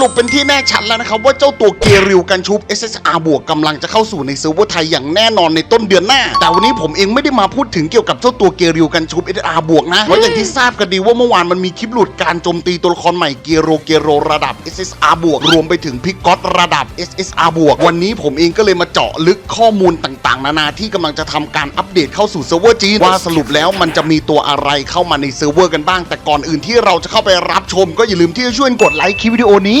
รุปเป็นที่แน่ชัดแล้วนะครับ ว่าเจ้าตัวเกริวกันชุบ SSR บวกกำลังจะเข้าสู่ในเซิร์ฟเวอร์ไทยอย่างแน่นอนในต้นเดือนหน้า แต่วันนี้ผมเองไม่ได้มาพูดถึงเกี่ยวกับเจ้าตัวเกริวกันชุบ SSR บวกนะเพราะอย่างที่ทราบกันดีว่าเมื่อวานมันมีคลิปหลุดการโจมตีตัวละครใหม่เกโรเกโรระดับ SSR บวกรวมไปถึงพิกก๊อตระดับ SSR บวกวันนี้ผมเองก็เลยมาเจาะลึกข้อมูลต่างๆ นานาที่กำลังจะทำการอัปเดตเข้าสู่เซิร์ฟเวอร์จีนว่าสรุปแล้วมันจะมีตัวอะไรเข้ามาในเซิร์ฟเวอร์กันบ้าง แต่ก่อนอื่นที่เราจะเข้าไปรับชมก็อย่าลืมที่จะช่วยกดไลค์คลิปวิดีโอนี้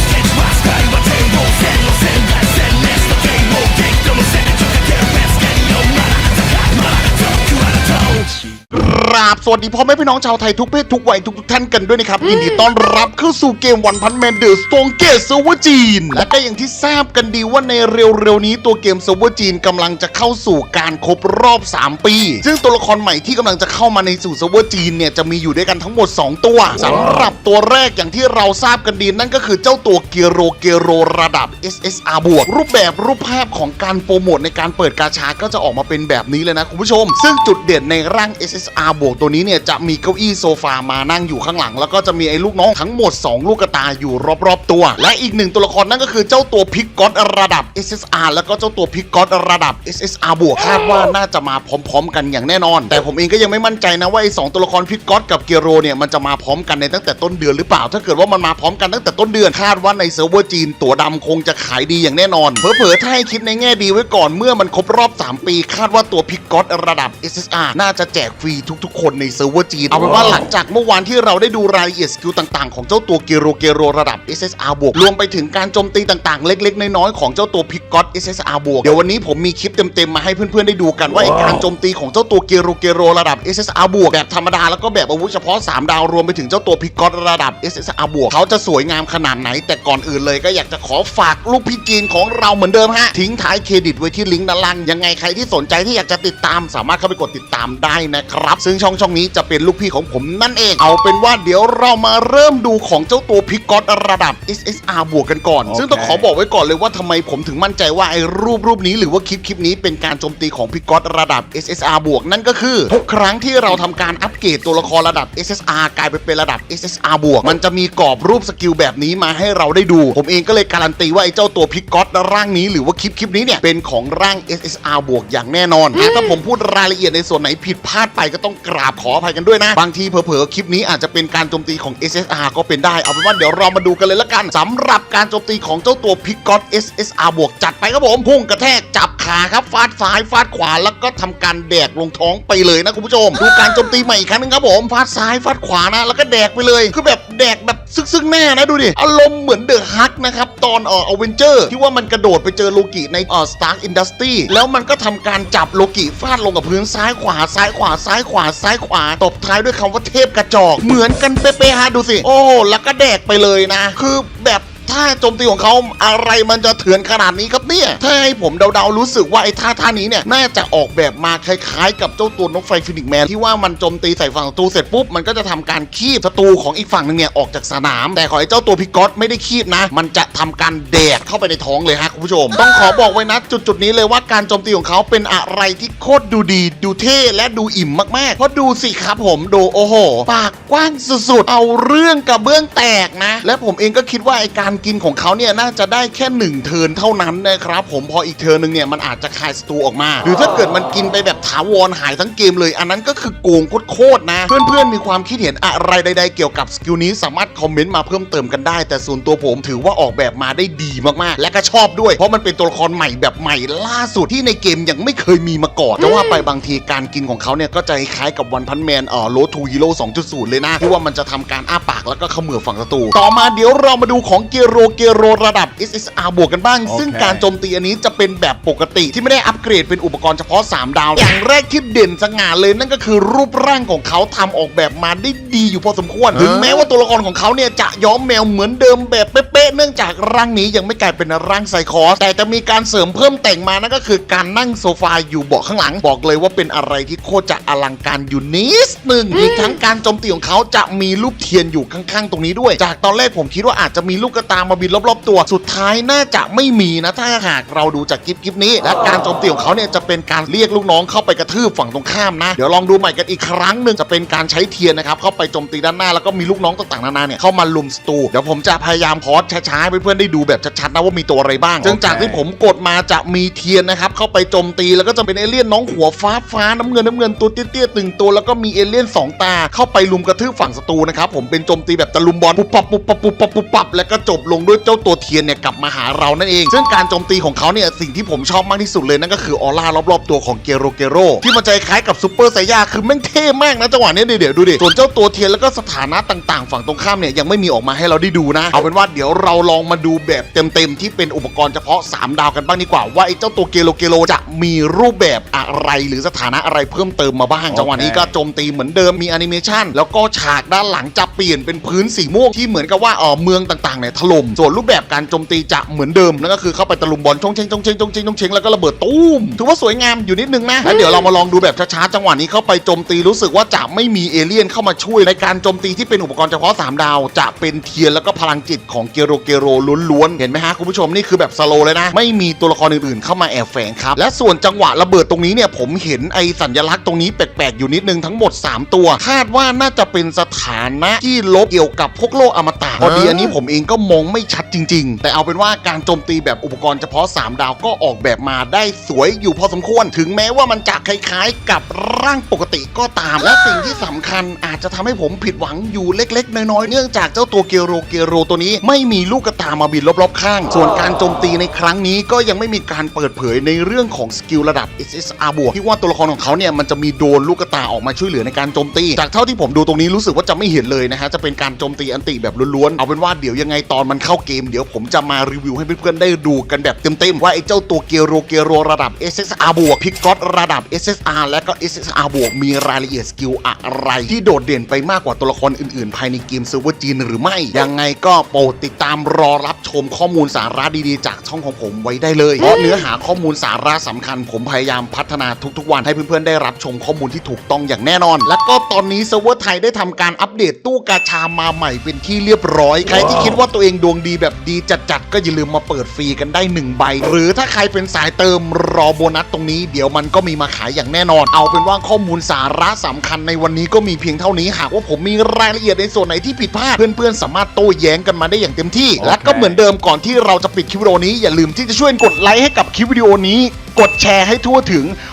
ราบสวัสดีพ่อแม่พี่น้องชาวไทยทุกเพศทุกวัยทุกทุกท่านกันด้วยนะครับยินดีต้อนรับเข้าสู่เกมวันพันแมนเดอร์สโตงเกตเซิร์ฟเวอร์จีน และก็อย่างที่ทราบกันดีว่าในเร็วๆนี้ตัวเกมเซิร์ฟเวอร์จีนกำลังจะเข้าสู่การครบรอบ 3 ปี ซึ่งตัวละครใหม่ที่กำลังจะเข้ามาในสู่เซิร์ฟเวอร์จีนเนี่ยจะมีอยู่ด้วยกันทั้งหมด 2 ตัวสำหรับตัวแรกอย่างที่เราทราบกันดีนั่นก็คือเจ้าตัวเกโรเกโรระดับ SSR บวกรูปแบบรูปภาพของการโปรโมทในการเปิดกาชาก็จะออกมาเป็นแบบนี้เลยนะคุณผู้ชม ซึ่งจุดเด่นในร่าง SSR บวกตัวนี้เนี่ยจะมีเก้าอี้โซฟามานั่งอยู่ข้างหลัง แล้วก็จะมีไอ้ลูกน้องทั้งหมด 2 ลูกกระตาอยู่รอบๆตัว และอีกหนึ่งตัวละครนั่นก็คือเจ้าตัวพิกก๊อตระดับ SSR แล้วก็เจ้าตัวพิกก๊อตระดับ SSR บวกคาดว่าน่าจะมาพร้อม ๆ กันอย่างแน่นอน แต่ผมเองก็ยังไม่มั่นใจนะว่าไอ้สองตัวละครพิกก๊อตกับเกโรเนี่ยมันจะมาพร้อมกันในตั้งแต่ต้นเดือนหรือเปล่า ถ้าเกิดว่ามันมาพร้อมกันตั้งแต่ต้นเดือนคาดว่าในเซิร์ฟเวอร์จีนตัวดำคงจะขายดีอย่างแน่นอนเผลอๆถ้าให้คิดในแง่ดีไว้ก่อนเมื่อมันครบรอบ 3 ปี คาดว่าตัวพิกก๊อตระดับ SSR น่าจะแจกฟรีทุกๆคนในเซิร์ฟเวอร์จีนเอาเป็นว่าหลังจากเมื่อวานที่เราได้ดูรายละเอียดสกิลต่างๆของเจ้าตัวเกโรเกโรระดับ SSR บวกรวมไปถึงการโจมตีต่างๆ เล็กๆ น้อยๆของเจ้าตัวพิกก๊อต SSR บวกเดี๋ยววันนี้ผมมีคลิปเต็มๆมาให้เพื่อนๆได้ดูกันว่าไอ้การโจมตีของเจ้าตัวเกโรเกโรระดับ SSR บวกแบบธรรมดาแล้วก็แบบอาวุธเฉพาะ 3 ดาวรวมไปถึงเจ้าตัวพิกก๊อตระดับ SSR บวกเขาจะสวยงามขนาดไหน แต่ก่อนอื่นเลยก็อยากจะขอฝากลูกพี่จีนของเราเหมือนเดิมฮะทิ้งท้ายเครดิตไว้ที่ลิงก์ด้านล่างยังไงใครที่สนใจที่อยากจะติดตามสามารถเข้าไปกดติดตามได้นะครับซึ่งช่องช่องนี้จะเป็นลูกพี่ของผมนั่นเอง เอาเป็นว่าเดี๋ยวเรามาเริ่มดูของเจ้าตัวพิกก๊อตระดับ SSR บวกกันก่อน ซึ่งต้องขอบอกไว้ก่อนเลยว่าทำไมผมถึงมั่นใจว่าไอ้รูปรูปนี้หรือว่าคลิปคลิปนี้เป็นการโจมตีของพิกก๊อตระดับ SSR บวกนั่นก็คือ ทุกครั้งที่เราทำการอัปเกรดตัวละครระดับ SSR กลายไปเป็นระดับ SSR บวกมันจะมีกรอบรูปสกิลแบบนี้มาให้เราได้ดู ผมเองก็เลยการันตีว่าไอ้เจ้าตัวพิกก๊อตร่างนี้หรือว่าคลิปคลิปนี้เนี่ยเป็นของร่าง SSR บวกอย่างแน่นอนถ้าผมพูดรายละเอียดในส่วนไหนผิดพลาดไปก็ต้องกราบขออภัยกันด้วยนะ บางทีเผลอๆ คลิปนี้อาจจะเป็นการโจมตีของ SSR ก็เป็นได้ เอาเป็นว่าเดี๋ยวเรามาดูกันเลยละกันสำหรับการโจมตีของเจ้าตัวพิกอต SSR บวกจัดไปครับผมพุ่งกระแทกจับขาครับฟาดซ้ายฟาดขวาแล้วก็ทำการแดกลงท้องไปเลยนะคุณผู้ชมดูการโจมตีใหม่อีกครั้งหนึงครับผมฟาดซ้ายฟาดขวานะแล้วก็แดกไปเลยคือแบบแดกแบบ ซึ่งๆแน่นะดูดิ อารมณ์เหมือนเดอะฮักนะครับ ตอนเอ่ออเวนเจอร์ที่ว่ามันกระโดดไปเจอโลกิในเอ่อสตาร์อินดัสตรีแล้วมันก็ทำการจับโลกิฟาดลงกับพื้นซ้ายขวาซ้ายขวาซ้ายขวาซ้ายขวาตบท้ายด้วยคำว่าเทพกระจอก เหมือนกันเป๊ะๆฮะดูสิ โอ้โหแล้วก็แดกไปเลยนะ คือแบบท่าโจมตีของเขาอะไรมันจะ เถื่อนขนาดนี้ครับเนี่ย ถ้าให้ผมเดาๆรู้สึกว่าไอ้ท่าท่านี้เนี่ย น่าจะออกแบบมาคล้ายๆ กับเจ้าตัวนกไฟฟินิกแมนที่ว่ามันโจมตีใส่ฝั่งศัตรูเสร็จปุ๊บ มันก็จะทำการคีบศัตรูของอีกฝั่งหนึงเนี่ยออกจากสนาม แต่ของไอ้เจ้าตัวพิกอตไม่ได้คีบนะ มันจะทำการแดกเข้าไปในท้องเลยฮะคุณผู้ชม ต้องขอบอกไว้นะจุดๆนี้เลยว่าการโจมตีของเขาเป็นอะไรที่โคตรดูดีดูเท่และดูอิ่มมากๆเพราะดูสิครับผมดูโอ้โหปากกว้างสุดๆเอาเรื่องกับเบื้องแตกนะ และผมเองก็คิดว่าไอการกินของเขาเนี่ยน่าจะได้แค่หนึ่งเทิร์นเท่านั้นนะครับผมพออีกเทิร์นหนึ่งเนี่ยมันอาจจะคายสตูออกมา หรือถ้าเกิดมันกินไปแบบถาวรหายทั้งเกมเลย อันนั้นก็คือโกงโคตรๆนะ เพื่อนๆมีความคิดเห็นอะไรใด ๆ เกี่ยวกับสกิลนี้สามารถคอมเมนต์มาเพิ่มเติมกันได้ แต่ส่วนตัวผมถือว่าออกแบบมาได้ดีมากๆ และก็ชอบด้วย เพราะมันเป็นตัวละครใหม่แบบใหม่ล่าสุดที่ในเกมยังไม่เคยมีมาก่อนแต่ว่าไปบางทีการกินของเขาเนี่ยก็จะคล้ายกับวันพันแมนเอ่อโรทูฮีโร่2.0 เลยนะที่ว่ามันจะทำการอ้าปากแล้วก็เขมือฝั่งศัตรูต่อมาเดี๋ยวเรามาดูของเกโรเกโรระดับ SSR บวกกันบ้าง ซึ่งการโจมตีอันนี้จะเป็นแบบปกติที่ไม่ได้อัปเกรดเป็นอุปกรณ์เฉพาะ 3 ดาว อย่างแรกที่เด่นสง่าเลยนั่นก็คือรูปร่างของเขาทำออกแบบมาได้ดีอยู่พอสมควร ถึงแม้ว่าตัวละครของเขาเนี่ยจะย้อมแมวเหมือนเดิมแบบเป๊ะๆเนื่องจากร่างนี้ยังไม่กลายเป็นร่างไซคอสแต่จะมีการเสริมเพิ่มแต่งมานั่นก็คือการนั่งโซฟาอยู่เบาะข้างหลังบอกเลยว่าเป็นอะไรที่โคตรจะอลังการอยู่นิดหนึ่งอีกทั้งการโจมตีของเขาจะมีรูปเทียนอยู่ข้างๆ ตรงนี้ด้วย จากตอนแรกผมคิดว่าอาจจะมีลูกกระตามาบินรอบๆตัวสุดท้ายน่าจะไม่มีนะถ้าหากเราดูจากคลิปคลิปนี้ และการโจมตีของเขาเนี่ยจะเป็นการเรียกลูกน้องเข้าไปกระทืบฝั่งตรงข้ามนะเดี๋ยวลองดูใหม่กันอีกครั้งหนึ่งจะเป็นการใช้เทียนนะครับเข้าไปโจมตีด้านหน้าแล้วก็มีลูกน้องต่างๆนานาเนี่ยเข้ามาลุมสตูเดี๋ยวผมจะพยายามพอสช้าๆให้เพื่อนๆได้ดูแบบชัดๆนะว่ามีตัวอะไรบ้างซึ่งจากที่ผมกดมาจะมีเทียนนะครับเข้าไปโจมตีแล้วก็จะเป็นเอเลี่ยนน้องหัวฟ้าฟ้าน้ำเงินน้ำเงินตัวเตี้ยๆตึงตัวแล้วก็มีเอเลี่ยนสองตาเข้าไปลุมกระทืบฝั่งศัตรูนะครับผมเป็นโจมตีแบบตะลุมบอลปุ๊บปับปุ๊บปับปุ๊บปับปุ๊บปับแล้วก็จบลงด้วยเจ้าตัวเทียนเนี่ยกลับมาหาเรานั่นเอง ซึ่งการโจมตีของเขาเนี่ยสิ่งที่ผมชอบมากที่สุดเลยนั่นก็คือออร่ารอบๆตัวของเกโรเกโรที่มันใจคล้ายกับซูเปอร์ไซย่าคือแม่งเท่มากนะจังหวะนี้เดี๋ยวดูดิส่วนเจ้าตัวเทียนแล้วก็สถานะต่างๆ ฝั่งตรงข้ามเนี่ยยังไม่มีออกมาให้เราได้ดูนะ เอาเป็นว่าเดี๋ยวเราลองมาดูแบบเต็มๆที่เป็นอุปกรณ์เฉพาะ 3 ดาวกันบ้างดีกว่าว่าไอ้เจ้าตัวเกโรเกโรจะมีรูปแบบอะไรหรือสถานะอะไรเพิ่มเติมมาบ้างจังหวะนี้ก็โจมตีเหมือนเดิมมีแอนิเมชันแล้วก็ฉากด้านหลังจะเปลี่ยนเป็นพื้นสีม่วงที่เหมือนกับว่าเออเมืองต่างๆเนี่ยถล่มส่วนรูปแบบการโจมตีจะเหมือนเดิมนั่นก็คือเข้าไปตะลุมบอลชงเชงชงเชงชงเชงชงเชงแล้วก็ระเบิดตุ้มถือว่าสวยงามอยู่นิดนึงนะแล้วเดี๋ยวเรามาลองดูแบบช้าๆจังหวะนี้เข้าไปโจมตีรู้สึกว่าจะไม่มีเอเลี่ยนเข้ามาช่วยในการโจมตีที่เป็นอุปกรณ์เฉพาะ 3 ดาว จะเป็นเทียนแล้วก็พลังจิตของเกโรเกโรล้วนๆเห็นไหมฮะคุณผู้ชมนี่คือแบบสโลว์เลยนะ ไม่มีตัวละครอื่นๆเข้ามาแอบแฝงครับและส่วนจังหวะระเบิดตรงนี้เนี่ยผมเห็นไอสัญลักษณ์ตรงนี้แปลกๆอยู่นิดนึงทั้งหมด 3 ตัว คาดว่าน่าจะเป็นสถานะที่ลบเกี่ยวกับพวกโลกอมตะพอดีอันนี้ผมเองก็มองไม่ชัดจริง ๆ แต่เอาเป็นว่าการโจมตีแบบอุปกรณ์เฉพาะ 3 ดาวก็ออกแบบมาได้สวยอยู่พอสมควร ถึงแม้ว่ามันจะคล้ายๆ กับร่างปกติก็ตาม และสิ่งที่สำคัญอาจจะทำให้ผมผิดหวังอยู่เล็ก ๆ น้อยๆเนื่องจากเจ้าตัวเกโรเกโรตัวนี้ไม่มีลูกกระตามาบินรอบๆข้าง ส่วนการโจมตีในครั้งนี้ก็ยังไม่มีการเปิดเผยในเรื่องของสกิลระดับ SSR บวกที่ว่าตัวละครของเขาเนี่ยมันจะมีโดนลูกกระตาออกมาช่วยเหลือในการโจมตี จากเท่าที่ผมดูตรงนี้รู้สึกว่าจะไม่เห็นเลยนะฮะจะเป็นการโจมตีอันติแบบล้วนๆเอาเป็นว่าเดี๋ยวยังไงตอนมันเข้าเกมเดี๋ยวผมจะมารีวิวให้เพื่อนๆได้ดูกันแบบเต็มๆว่าไอ้เจ้าตัวเกียโรเกียโรระดับ SSR บวกพิกก็อตระดับ SSR และก็ SSR บวกมีรายละเอียดสกิลอะไร ที่โดดเด่นไปมากกว่าตัวละครอื่นๆ ภายในเกมเซิร์ฟเวอร์จีนหรือไม่ ยังไงก็โปรดติดตามรอรับชมข้อมูลสาระดีๆ จากช่องของผมไว้ได้เลย เพราะเนื้อหาข้อมูลสาระสำคัญ ผมพยายามพัฒนาทุกๆ วันให้เพื่อนๆได้รับชมข้อมูลที่ถูกต้องอย่างแน่นอน และก็ตอนนี้เซิร์ฟเวอร์ไทยได้ทำการอัปเดตตู้กาชามาใหม่เป็นที่เรียบร้อย ใครที่คิดว่าตัวเองดวงดีแบบดีจัดๆก็อย่าลืมมาเปิดฟรีกันได้หนึ่งใบ หรือถ้าใครเป็นสายเติมรอโบนัสตรงนี้เดี๋ยวมันก็มีมาขายอย่างแน่นอน เอาเป็นว่าข้อมูลสาระสำคัญในวันนี้ก็มีเพียงเท่านี้ หากว่าผมมีรายละเอียดในส่วนไหนที่ผิดพลาด เพื่อนๆ สามารถโต้แย้งกันมาได้อย่างเต็มที่ และก็เหมือนเดิมก่อนที่เราจะปิดคลิปวิดีโอนี้อย่าลืมที่จะช่วยกดไลค์ให้กับคลิปวิดีโอนี้ กดแชร์ให้ทั่วถึง